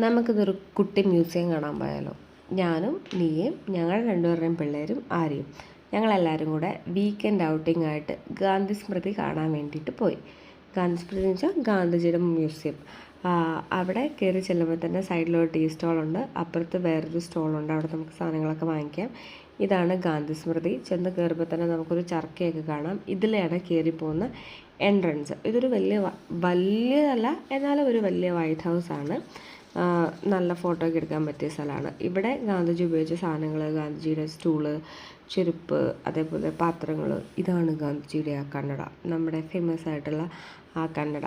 നമുക്കിതൊരു കുട്ടി മ്യൂസിയം കാണാൻ പോയാലോ? ഞാനും നീയും ഞങ്ങൾ രണ്ടുപേരുടെയും പിള്ളേരും ആരെയും ഞങ്ങളെല്ലാവരും കൂടെ വീക്കെൻഡ് ഔട്ടിംഗ് ആയിട്ട് ഗാന്ധി സ്മൃതി കാണാൻ വേണ്ടിയിട്ട് പോയി. ഗാന്ധി സ്മൃതി എന്ന് വെച്ചാൽ ഗാന്ധിജിയുടെ മ്യൂസിയം. അവിടെ കയറി ചെല്ലുമ്പോൾ തന്നെ സൈഡിലൊരു ടീ സ്റ്റോളുണ്ട് അപ്പുറത്ത് വേറൊരു സ്റ്റോളുണ്ട് അവിടെ നമുക്ക് സാധനങ്ങളൊക്കെ വാങ്ങിക്കാം. ഇതാണ് ഗാന്ധി സ്മൃതി. ചെന്ന് കയറുമ്പോൾ തന്നെ നമുക്കൊരു ചർക്കയൊക്കെ കാണാം. ഇതിലാണ് കയറി പോകുന്ന എൻട്രൻസ് ഇതൊരു വലിയ വലിയതല്ല എന്നാലും ഒരു വലിയ വൈറ്റ് ഹൗസ് ആണ്. ആ, നല്ല ഫോട്ടോ ഒക്കെ എടുക്കാൻ പറ്റിയ സ്ഥലമാണ് ഇവിടെ ഗാന്ധിജി ഉപയോഗിച്ച സാധനങ്ങൾ ഗാന്ധിജിയുടെ സ്റ്റൂൾ ചെരുപ്പ് അതേപോലെ പാത്രങ്ങൾ ഇതാണ് ഗാന്ധിജിയുടെ ആ കന്നഡ നമ്മുടെ ഫേമസ് ആയിട്ടുള്ള ആ കന്നഡ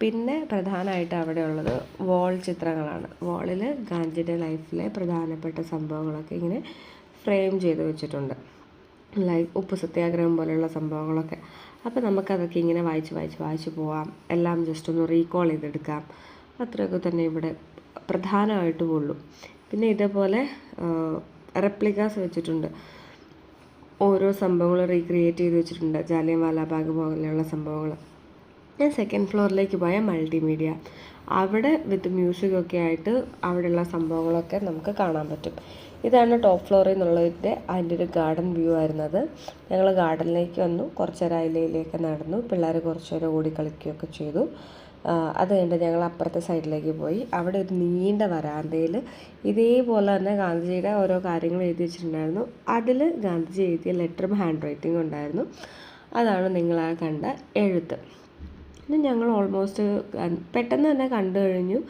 പിന്നെ പ്രധാനമായിട്ട് അവിടെ ഉള്ളത് വാൾ ചിത്രങ്ങളാണ്. വാളിൽ ഗാന്ധിജിയുടെ ലൈഫിലെ പ്രധാനപ്പെട്ട സംഭവങ്ങളൊക്കെ ഇങ്ങനെ ഫ്രെയിം ചെയ്ത് വെച്ചിട്ടുണ്ട്. ലൈക്ക് ഉപ്പ് സത്യാഗ്രഹം പോലെയുള്ള സംഭവങ്ങളൊക്കെ. അപ്പോൾ നമുക്കതൊക്കെ ഇങ്ങനെ വായിച്ച് വായിച്ച് വായിച്ച് പോവാം. എല്ലാം ജസ്റ്റ് ഒന്ന് റീകോൾ ചെയ്തെടുക്കാം. അത്രയൊക്കെ തന്നെ ഇവിടെ പ്രധാനമായിട്ടും ഉള്ളൂ. പിന്നെ ഇതേപോലെ റെപ്ലിക്കാസ് വെച്ചിട്ടുണ്ട്. ഓരോ സംഭവങ്ങൾ റീക്രിയേറ്റ് ചെയ്ത് വെച്ചിട്ടുണ്ട്. ജാലിയൻ വാലാബാഗ് പോലെയുള്ള സംഭവങ്ങൾ. ഞാൻ സെക്കൻഡ് ഫ്ലോറിലേക്ക് പോയ മൾട്ടിമീഡിയ അവിടെ വിത്ത് മ്യൂസിക് ഒക്കെ ആയിട്ട് അവിടെയുള്ള സംഭവങ്ങളൊക്കെ നമുക്ക് കാണാൻ പറ്റും. ഇതാണ് ടോപ്പ് ഫ്ലോറിൽ നിന്നുള്ളതിന്റെ അതിന്റെ ഒരു ഗാർഡൻ വ്യൂ ആയിരുന്നത്. ഞങ്ങൾ ഗാർഡനിലേക്ക് വന്നു. കുറച്ച് നേരം അതിലേക്ക് നടന്നു. പിള്ളേർ കുറച്ച് നേരം ഓടി കളിക്കുകയൊക്കെ ചെയ്തു. അത് കഴിഞ്ഞിട്ട് ഞങ്ങൾ അപ്പുറത്തെ സൈഡിലേക്ക് പോയി. അവിടെ ഒരു നീണ്ട വരാന്തയിൽ ഇതേപോലെ തന്നെ ഗാന്ധിജിയുടെ ഓരോ കാര്യങ്ങൾ എഴുതി വെച്ചിട്ടുണ്ടായിരുന്നു. അതിൽ ഗാന്ധിജി എഴുതിയ ലെറ്ററും ഹാൻഡ് റൈറ്റിംഗ് ഉണ്ടായിരുന്നു. അതാണ് നിങ്ങളാ കണ്ട എഴുത്ത്. പിന്നെ ഞങ്ങൾ ഓൾമോസ്റ്റ് പെട്ടെന്ന് തന്നെ കണ്ടു കഴിഞ്ഞു.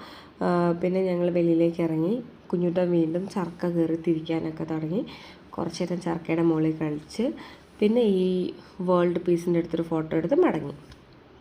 പിന്നെ ഞങ്ങൾ വെളിയിലേക്ക് ഇറങ്ങി. കുഞ്ഞുട്ടൻ വീണ്ടും ചർക്ക കയറി തിരിക്കാനൊക്കെ തുടങ്ങി. കുറച്ച് നേരം ചർക്കയുടെ മുകളിൽ കളിച്ച്. പിന്നെ ഈ വേൾഡ് പീസിന്റെ അടുത്തൊരു ഫോട്ടോ എടുത്ത് മടങ്ങി.